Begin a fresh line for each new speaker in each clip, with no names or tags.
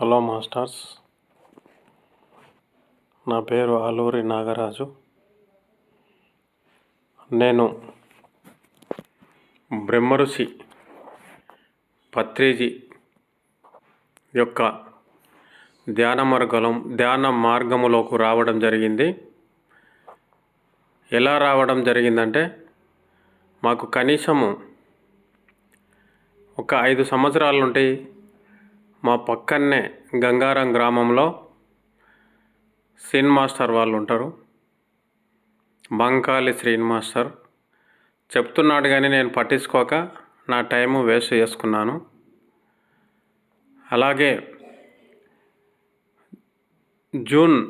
Hello masters. నా పేరు ఆలూరి నాగరాజు. నేను బ్రహ్మఋషి పత్రిజీ యొక్క ధ్యాన మార్గం ధ్యాన మార్గములోకి రావడం జరిగింది. ఎలా రావడం జరిగిందంటే మాకు కనీసము ఒక ఐదు సంవత్సరాల నుండి మా పక్కనే గంగారం గ్రామంలో సిన్ మాస్టర్ వాళ్ళు ఉంటారు. బంకాలి శ్రీన్ మాస్టర్. చెప్తున్నాడు కానీ నేను పట్టించుకోక నా టైము వేస్ట్ చేసుకున్నాను. అలాగే జూన్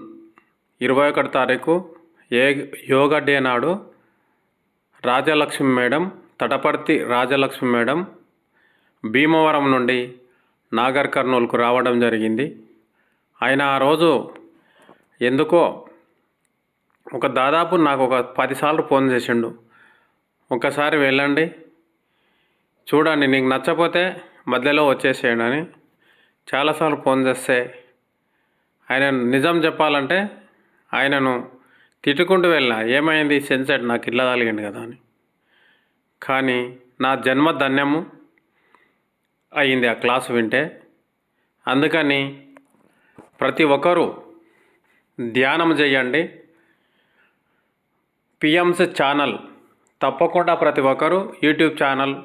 ఇరవై ఒకటి తారీఖు ఏ యోగా డే నాడు రాజలక్ష్మి మేడం తటపర్తి రాజలక్ష్మి మేడం భీమవరం నుండి నాగర్ కర్నూలుకు రావడం జరిగింది. ఆయన ఆ రోజు ఎందుకో ఒక దాదాపు నాకు ఒక పదిసార్లు ఫోన్ చేసిండు. ఒకసారి వెళ్ళండి. చూడండి నీకు నచ్చపోతే మధ్యలో వచ్చేసేయండి అని చాలాసార్లు ఫోన్ చేస్తే ఆయన నిజం చెప్పాలంటే ఆయనను తిట్టుకుంటూ వెళ్ళిన ఏమైంది? సెన్సెట్ నాకు ఇట్లా తగిలింది కదా అని. కానీ నా జన్మ ధన్యము. అయింది ఆ క్లాసు వింటే. అందుకని ప్రతి ఒక్కరూ ధ్యానం చేయండి. పిఎంస్ ఛానల్ తప్పకుండా ప్రతి ఒక్కరూ యూట్యూబ్ ఛానల్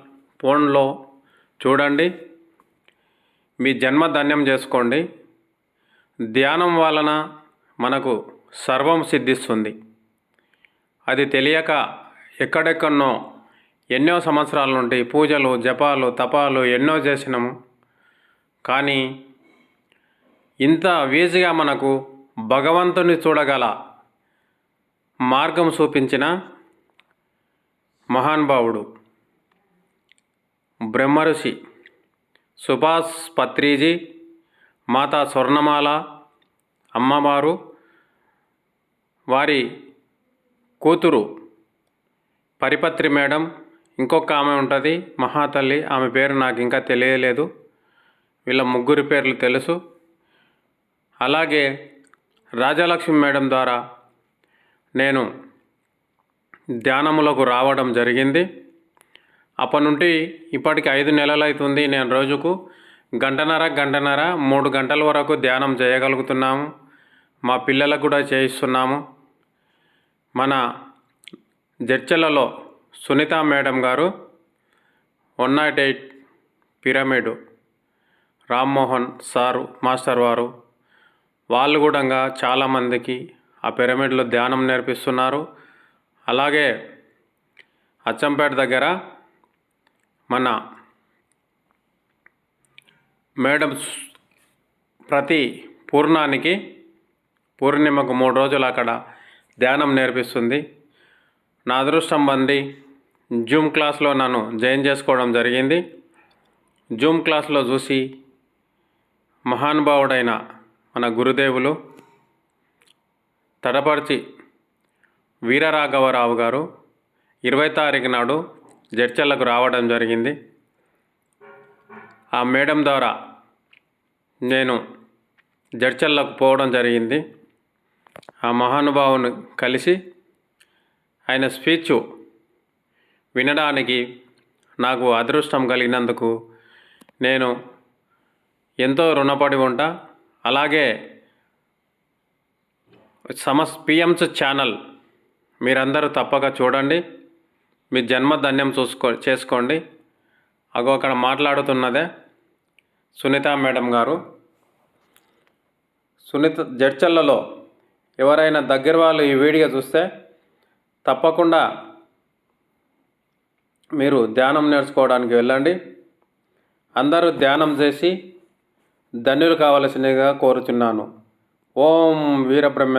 ఫోన్లో చూడండి. మీ జన్మ ధన్యం చేసుకోండి. ధ్యానం వలన మనకు సర్వం సిద్ధిస్తుంది. అది తెలియక ఎక్కడెక్కడనో ఎన్నో సంవత్సరాల నుండి పూజలు జపాలు తపాలు ఎన్నో చేసినాము. కానీ ఇంత వీజీగా మనకు భగవంతుని చూడగల మార్గం చూపించిన మహానుభావుడు బ్రహ్మఋషి సుభాష్ పత్రిజీ మాతా స్వర్ణమాల అమ్మవారు వారి కూతురు పరిపత్రి మేడం ఇంకొక ఆమె ఉంటుంది మహాతల్లి. ఆమె పేరు నాకు ఇంకా తెలియలేదు. వీళ్ళ ముగ్గురి పేర్లు తెలుసు. అలాగే రాజలక్ష్మి మేడం ద్వారా నేను ధ్యానములకు రావడం జరిగింది. అప్పటి నుండి ఇప్పటికి ఐదు నెలలు అవుతుంది నేను రోజుకు గంటన్నర గంటన్నర మూడు గంటల వరకు ధ్యానం చేయగలుగుతున్నాము. మా పిల్లలకు కూడా చేయిస్తున్నాము. మన జడ్చలలో Sunitha madam garu one nought eight pyramid Rammohan sir master వారు వాళ్ళు కూడా చాలామందికి ఆ పిరమిడ్లో ధ్యానం నేర్పిస్తున్నారు. అలాగే అచ్చంపేట దగ్గర మన మేడం ప్రతి పూర్ణానికి పూర్ణిమకు మూడు రోజులు అక్కడ ధ్యానం నేర్పిస్తుంది. నా అదృష్టం బంది జూమ్ క్లాస్లో నన్ను జాయిన్ చేసుకోవడం జరిగింది. జూమ్ క్లాస్లో చూసి మహానుభావుడైన మన గురుదేవులు తడపర్చి వీరరాఘవరావు గారు ఇరవై తారీఖు నాడు జడ్చల్లకు రావడం జరిగింది. ఆ మేడం ద్వారా నేను జడ్చల్లకు పోవడం జరిగింది. ఆ మహానుభావుని కలిసి ఆయన స్పీచ్ వినడానికి నాకు అదృష్టం కలిగినందుకు నేను ఎంతో రుణపడి ఉంటా. అలాగే సమస్ పిఎంస్ ఛానల్ మీరందరూ తప్పక చూడండి. మీ జన్మధన్యం చూసుకో చేసుకోండి. అగో అక్కడ మాట్లాడుతున్నదే సునీత మేడం గారు. సునీత జడ్చల్లలో ఎవరైనా దగ్గర వాళ్ళు ఈ వీడియో చూస్తే తప్పకుండా మీరు ధ్యానం నేర్చుకోవడానికి వెళ్ళండి. అందరూ ధ్యానం చేసి ధన్యులు కావలసినగా కోరుచున్నాను. ఓం వీరబ్రహ్మ